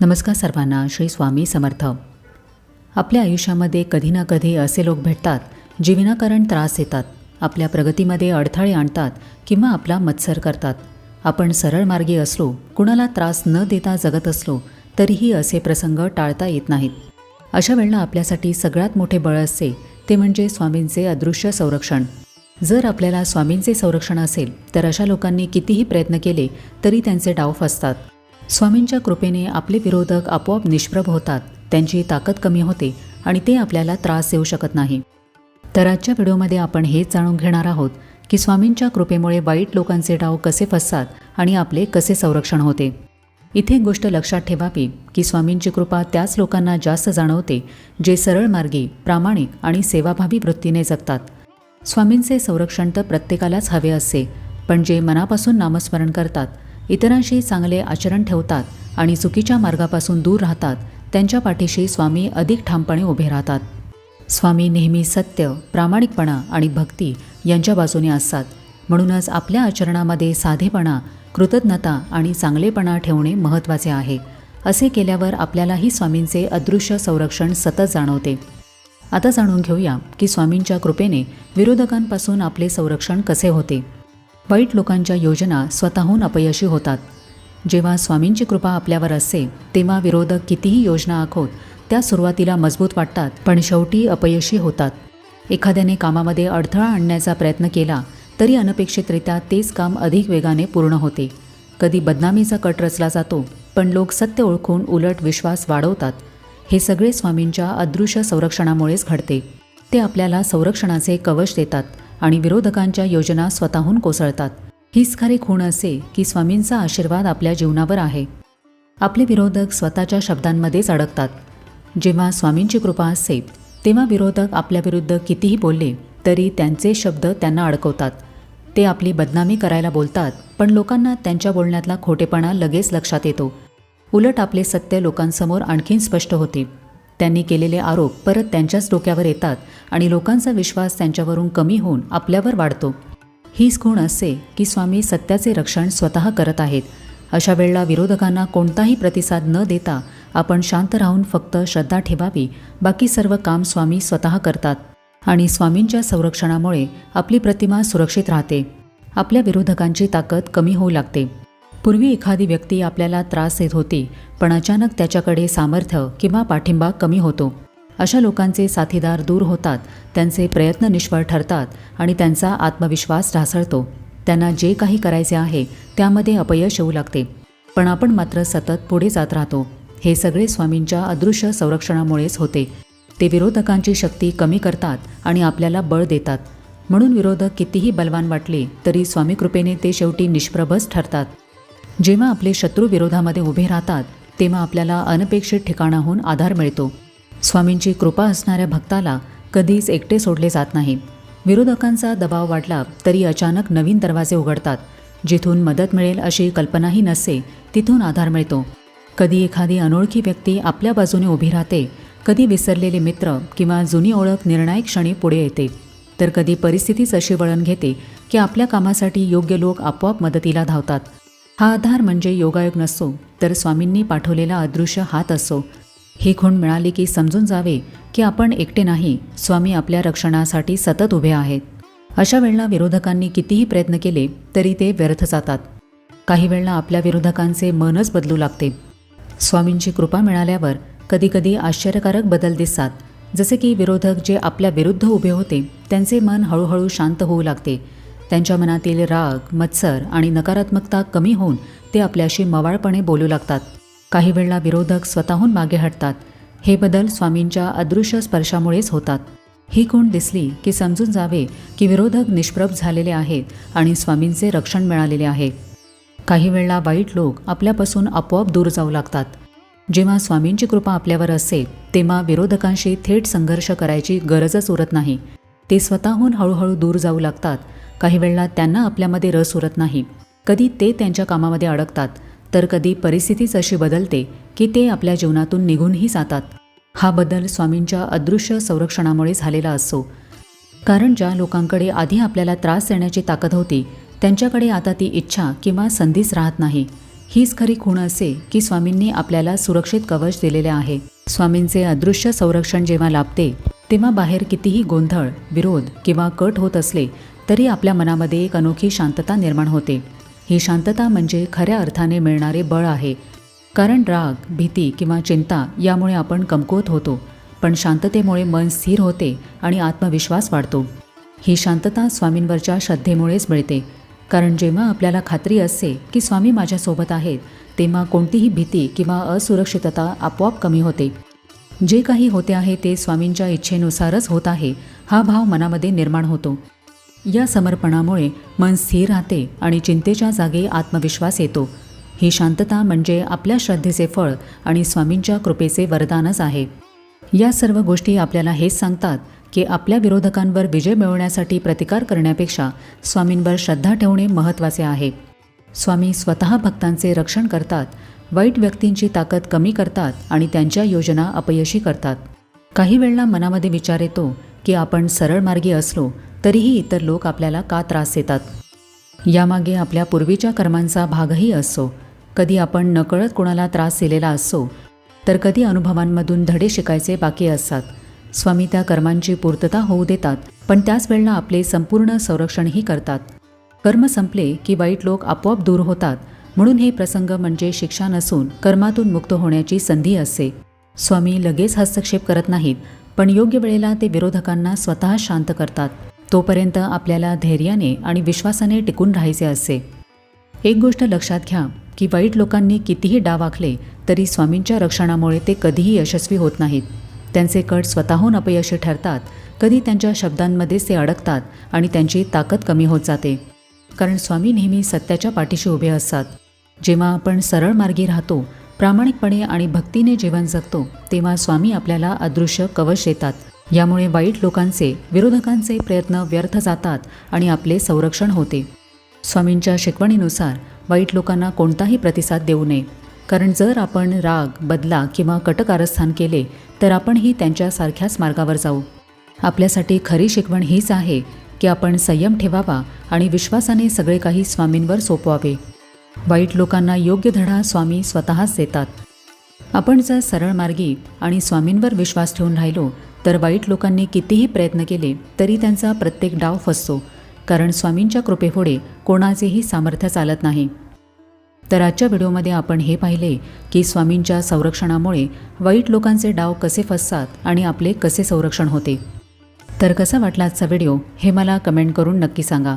नमस्कार सर्वांना श्री स्वामी समर्थ. आपल्या आयुष्यामध्ये कधी ना कधी असे लोक भेटतात जे विनाकारण त्रास देतात आपल्या प्रगतीमध्ये अडथळे आणतात किंवा आपला मत्सर करतात. आपण सरळ मार्गी असलो कुणाला त्रास न देता जगत असलो तरीही असे प्रसंग टाळता येत नाहीत. अशा वेळेला आपल्यासाठी सगळ्यात मोठे बळ असते ते म्हणजे स्वामींचे अदृश्य संरक्षण. जर आपल्याला स्वामींचे संरक्षण असेल तर अशा लोकांनी कितीही प्रयत्न केले तरी त्यांचे डाव फसतात. स्वामींच्या कृपेने आपले विरोधक आपोआप निष्प्रभ होतात. त्यांची ताकद कमी होते आणि ते आपल्याला त्रास देऊ शकत नाही. तर आजच्या व्हिडिओमध्ये आपण हेच जाणून घेणार आहोत की स्वामींच्या कृपेमुळे वाईट लोकांचे डाव कसे फसतात आणि आपले कसे संरक्षण होते. इथे एक गोष्ट लक्षात ठेवावी की स्वामींची कृपा त्याच लोकांना जास्त जाणवते जे सरळ मार्गी प्रामाणिक आणि सेवाभावी वृत्तीने जगतात. स्वामींचे संरक्षण तर प्रत्येकालाच हवे असते पण जे मनापासून नामस्मरण करतात इतरांशी चांगले आचरण ठेवतात आणि चुकीच्या मार्गापासून दूर राहतात त्यांच्या पाठीशी स्वामी अधिक ठामपणे उभे राहतात. स्वामी नेहमी सत्य प्रामाणिकपणा आणि भक्ती यांच्या बाजूने असतात. म्हणूनच आपल्या आचरणामध्ये साधेपणा कृतज्ञता आणि चांगलेपणा ठेवणे महत्त्वाचे आहे. असे केल्यावर आपल्यालाही स्वामींचे अदृश्य संरक्षण सतत जाणवते. आता जाणून घेऊया की स्वामींच्या कृपेने विरोधकांपासून आपले संरक्षण कसे होते. वाईट लोकांच्या योजना स्वतःहून अपयशी होतात. जेव्हा स्वामींची कृपा आपल्यावर असते तेव्हा विरोधक कितीही योजना आखोत त्या सुरुवातीला मजबूत वाटतात पण शेवटी अपयशी होतात. एखाद्याने कामामध्ये अडथळा आणण्याचा प्रयत्न केला तरी अनपेक्षितरित्या तेच काम अधिक वेगाने पूर्ण होते. कधी बदनामीचा कट रचला जातो पण लोक सत्य ओळखून उलट विश्वास वाढवतात. हे सगळे स्वामींच्या अदृश्य संरक्षणामुळेच घडते. ते आपल्याला संरक्षणाचे कवच देतात. आणि विरोधकांच्या योजना स्वतःहून कोसळतात. हीच खरी खूण असे की स्वामींचा आशीर्वाद आपल्या जीवनावर आहे. आपले विरोधक स्वतःच्या शब्दांमध्येच अडकतात. जेव्हा स्वामींची कृपा असते तेव्हा विरोधक आपल्याविरुद्ध कितीही बोलले तरी त्यांचे शब्द त्यांना अडकवतात. ते आपली बदनामी करायला बोलतात पण लोकांना त्यांच्या बोलण्यातला खोटेपणा लगेच लक्षात येतो. उलट आपले सत्य लोकांसमोर आणखीन स्पष्ट होते. त्यांनी केलेले आरोप परत त्यांच्याच डोक्यावर येतात आणि लोकांचा विश्वास त्यांच्यावरून कमी होऊन आपल्यावर वाढतो. हीच खूण असते की स्वामी सत्याचे रक्षण स्वतः करत आहेत. अशा वेळेला विरोधकांना कोणताही प्रतिसाद न देता आपण शांत राहून फक्त श्रद्धा ठेवावी बाकी सर्व काम स्वामी स्वतः करतात आणि स्वामींच्या संरक्षणामुळे आपली प्रतिमा सुरक्षित राहते. आपल्या विरोधकांची ताकद कमी होऊ लागते. पूर्वी एखादी व्यक्ती आपल्याला त्रास देत होती पण अचानक त्याच्याकडे सामर्थ्य किंवा पाठिंबा कमी होतो. अशा लोकांचे साथीदार दूर होतात त्यांचे प्रयत्न निष्फळ ठरतात आणि त्यांचा आत्मविश्वास ढासळतो. त्यांना जे काही करायचे आहे त्यामध्ये अपयश येऊ लागते. पण आपण मात्र सतत पुढे जात राहतो. हे सगळे स्वामींच्या अदृश्य संरक्षणामुळेच होते. ते विरोधकांची शक्ती कमी करतात आणि आपल्याला बळ देतात. म्हणून विरोधक कितीही बलवान वाटले तरी स्वामी कृपेने ते शेवटी निष्प्रभच ठरतात. जेव्हा आपले शत्रू विरोधामध्ये उभे राहतात तेव्हा आपल्याला अनपेक्षित ठिकाणाहून आधार मिळतो. स्वामींची कृपा असणाऱ्या भक्ताला कधीच एकटे सोडले जात नाही. विरोधकांचा दबाव वाढला तरी अचानक नवीन दरवाजे उघडतात. जिथून मदत मिळेल अशी कल्पनाही नसते तिथून आधार मिळतो. कधी एखादी अनोळखी व्यक्ती आपल्या बाजूने उभी राहते कधी विसरलेले मित्र किंवा जुनी ओळख निर्णायक क्षणी पुढे येते. तर कधी परिस्थितीच अशी वळण घेते की आपल्या कामासाठी योग्य लोक आपोआप मदतीला धावतात. हा आधार म्हणजे योगायोग नसो तर स्वामींनी पाठवलेला अदृश्य हात असो. ही खूण मिळाली की समजून जावे की आपण एकटे नाही स्वामी आपल्या रक्षणासाठी सतत उभे आहेत. अशा वेळेला विरोधकांनी कितीही प्रयत्न केले तरी ते व्यर्थ जातात. काही वेळेला आपल्या विरोधकांचे मनच बदलू लागते. स्वामींची कृपा मिळाल्यावर कधीकधी आश्चर्यकारक बदल दिसतात. जसे की विरोधक जे आपल्या विरुद्ध उभे होते त्यांचे मन हळूहळू शांत होऊ लागते. त्यांच्या मनातील राग मत्सर आणि नकारात्मकता कमी होऊन ते आपल्याशी मवाळपणे बोलू लागतात. काही वेळेला विरोधक स्वतःहून मागे हटतात. हे बदल स्वामींच्या अदृश्य स्पर्शामुळेच होतात. ही कोण दिसली की समजून जावे की विरोधक निष्प्रभ झालेले आहेत आणि स्वामींचे रक्षण मिळालेले आहे. काही वेळेला वाईट लोक आपल्यापासून आपोआप दूर जाऊ लागतात. जेव्हा स्वामींची कृपा आपल्यावर असते तेव्हा विरोधकांशी थेट संघर्ष करायची गरजच उरत नाही. ते स्वतःहून हळूहळू दूर जाऊ लागतात काही वेळेला त्यांना आपल्यामध्ये रस उरत नाही. कधी ते त्यांच्या कामामध्ये अडकतात तर कधी परिस्थितीच अशी बदलते की ते आपल्या जीवनातून निघूनही जातात. हा बदल स्वामींच्या अदृश्य संरक्षणामुळे झालेला असतो कारण ज्या लोकांकडे आधी आपल्याला त्रास देण्याची ताकद होती त्यांच्याकडे आता ती इच्छा किंवा संधीच राहत नाही. हीच खरी खूण असे की स्वामींनी आपल्याला सुरक्षित कवच दिलेले आहे. स्वामींचे अदृश्य संरक्षण जेव्हा लाभते तेव्हा बाहेर कितीही गोंधळ विरोध किंवा कट होत असले तरी आपल्या मनामध्ये एक अनोखी शांतता निर्माण होते. ही शांतता म्हणजे खऱ्या अर्थाने मिळणारे बळ आहे. कारण राग भीती किंवा चिंता यामुळे आपण कमकुवत होतो पण शांततेमुळे मन स्थिर होते आणि आत्मविश्वास वाढतो. ही शांतता स्वामींवरच्या श्रद्धेमुळेच मिळते. कारण जेव्हा आपल्याला खात्री असते की स्वामी माझ्यासोबत आहेत तेव्हा कोणतीही भीती किंवा असुरक्षितता आपोआप कमी होते. जे काही होते आहे ते स्वामींच्या इच्छेनुसारच होत आहे हा भाव मनामध्ये निर्माण होतो. या समर्पणामुळे मन स्थिर राहते आणि चिंतेच्या जागी आत्मविश्वास येतो. ही शांतता म्हणजे आपल्या श्रद्धेचे फळ आणि स्वामींच्या कृपेचे वरदानच आहे. या सर्व गोष्टी आपल्याला हेच सांगतात की आपल्या विरोधकांवर विजय मिळवण्यासाठी प्रतिकार करण्यापेक्षा स्वामींवर श्रद्धा ठेवणे महत्त्वाचे आहे. स्वामी स्वतः भक्तांचे रक्षण करतात वाईट व्यक्तींची ताकद कमी करतात आणि त्यांच्या योजना अपयशी करतात. काही वेळेला मनामध्ये विचार येतो की आपण सरळ मार्गी असलो तरीही इतर लोक आपल्याला का त्रास देतात? यामागे आपल्या पूर्वीच्या कर्मांचा भागही असतो कधी आपण नकळत कोणाला त्रास दिलेला असतो तर कधी अनुभवांमधून धडे शिकायचे बाकी असतात. स्वामी त्या कर्मांची पूर्तता होऊ देतात पण त्याच वेळेला आपले संपूर्ण संरक्षणही करतात. कर्म संपले की वाईट लोक आपोआप दूर होतात म्हणून हे प्रसंग म्हणजे शिक्षा नसून कर्मातून मुक्त होण्याची संधी असते. स्वामी लगेच हस्तक्षेप करत नाहीत पण योग्य वेळेला ते विरोधकांना स्वतः शांत करतात. तोपर्यंत आपल्याला धैर्याने आणि विश्वासाने टिकून राहायचे असते. एक गोष्ट लक्षात घ्या की वाईट लोकांनी कितीही डाव आखले तरी स्वामींच्या रक्षणामुळे ते कधीही यशस्वी होत नाहीत. त्यांचे कट स्वतःहून अपयशी ठरतात कधी त्यांच्या शब्दांमध्येच ते अडकतात आणि त्यांची ताकद कमी होत जाते. कारण स्वामी नेहमी सत्याच्या पाठीशी उभे असतात. जेव्हा आपण सरळ मार्गी राहतो प्रामाणिकपणे आणि भक्तीने जीवन जगतो तेव्हा स्वामी आपल्याला अदृश्य कवच देतात. यामुळे वाईट लोकांचे विरोधकांचे प्रयत्न व्यर्थ जातात आणि आपले संरक्षण होते. स्वामींच्या शिकवणीनुसार वाईट लोकांना कोणताही प्रतिसाद देऊ नये. कारण जर आपण राग बदला किंवा कटकारस्थान केले तर आपणही त्यांच्यासारख्याच मार्गावर जाऊ. आपल्यासाठी खरी शिकवण हीच आहे की आपण संयम ठेवावा आणि विश्वासाने सगळे काही स्वामींवर सोपवावे. वाईट लोकांना योग्य धडा स्वामी स्वतःच देतात. आपण जर सरळ मार्गी आणि स्वामींवर विश्वास ठेवून राहिलो तर वाईट लोकांनी कितीही प्रयत्न केले तरी त्यांचा प्रत्येक डाव फसतो. कारण स्वामींच्या कृपेपुढे कोणाचेही सामर्थ्य चालत नाही. तर आजच्या व्हिडिओमध्ये आपण हे पाहिले की स्वामींच्या संरक्षणामुळे वाईट लोकांचे डाव कसे फसतात आणि आपले कसे संरक्षण होते. तर कसा वाटला आजचा व्हिडिओ हे मला कमेंट करून नक्की सांगा.